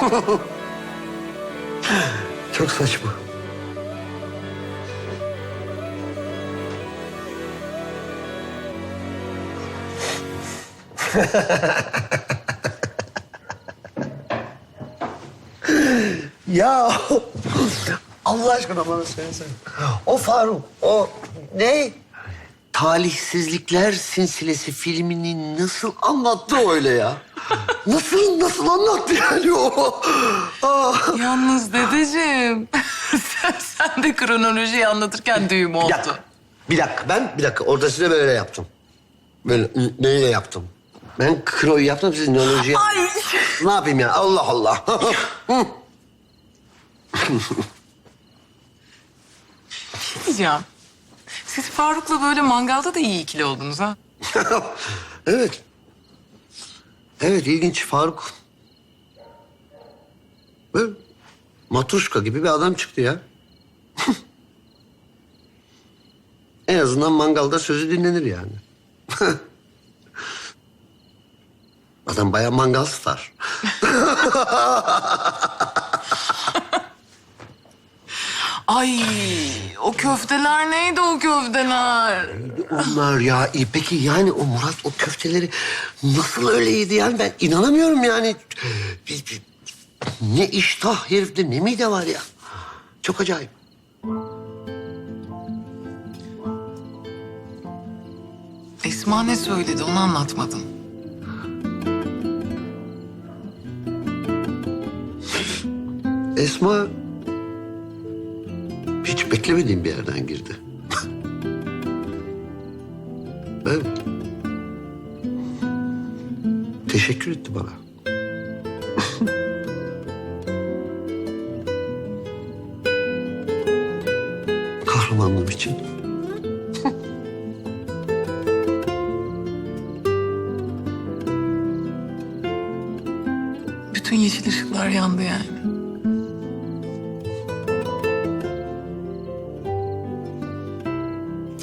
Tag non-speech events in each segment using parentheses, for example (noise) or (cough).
(laughs) Çok saçma. (laughs) ya Allah aşkına bana söylesene. O Faruk, o ne? Talihsizlikler Sinsilesi filmini nasıl anlattı öyle ya? Nasıl, nasıl anlattı yani o? Ah. Yalnız dedeciğim, (laughs) sen, sen de kronolojiyi anlatırken düğüm Bir oldu. dakika, bir dakika. Ben bir dakika orada size böyle yaptım. Böyle neyle yaptım? Ben kroyu yaptım, siz nönolojiyi... Ay! Ne yapayım ya? Allah Allah. Hı. Diyeceğim. Faruk'la böyle mangalda da iyi ikili oldunuz ha. (laughs) evet. Evet, ilginç Faruk. Böyle matruşka gibi bir adam çıktı ya. (laughs) en azından mangalda sözü dinlenir yani. (laughs) Adam bayağı mangal star. Ay o köfteler neydi o köfteler? Onlar ya iyi. Peki yani o Murat o köfteleri nasıl öyle yedi yani ben inanamıyorum yani. Ne iştah herifte ne mide var ya. Çok acayip. Esma ne söyledi onu anlatmadın. Esma hiç beklemediğim bir yerden girdi. (laughs) evet. Teşekkür etti bana. (laughs) Kahramanlığım için. Bütün yeşil ışıklar yandı yani.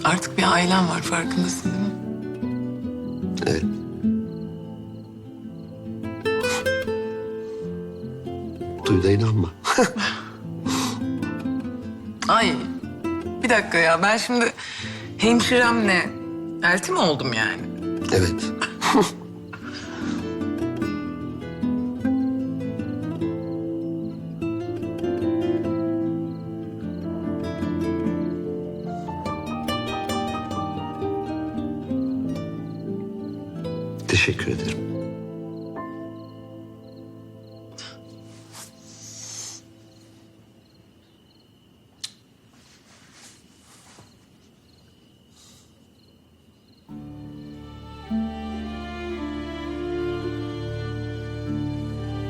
Artık bir ailen var farkındasın değil mi? Evet. Duy da inanma. (laughs) Ay bir dakika ya ben şimdi hemşiremle elti mi oldum yani? evet. (laughs) Teşekkür ederim.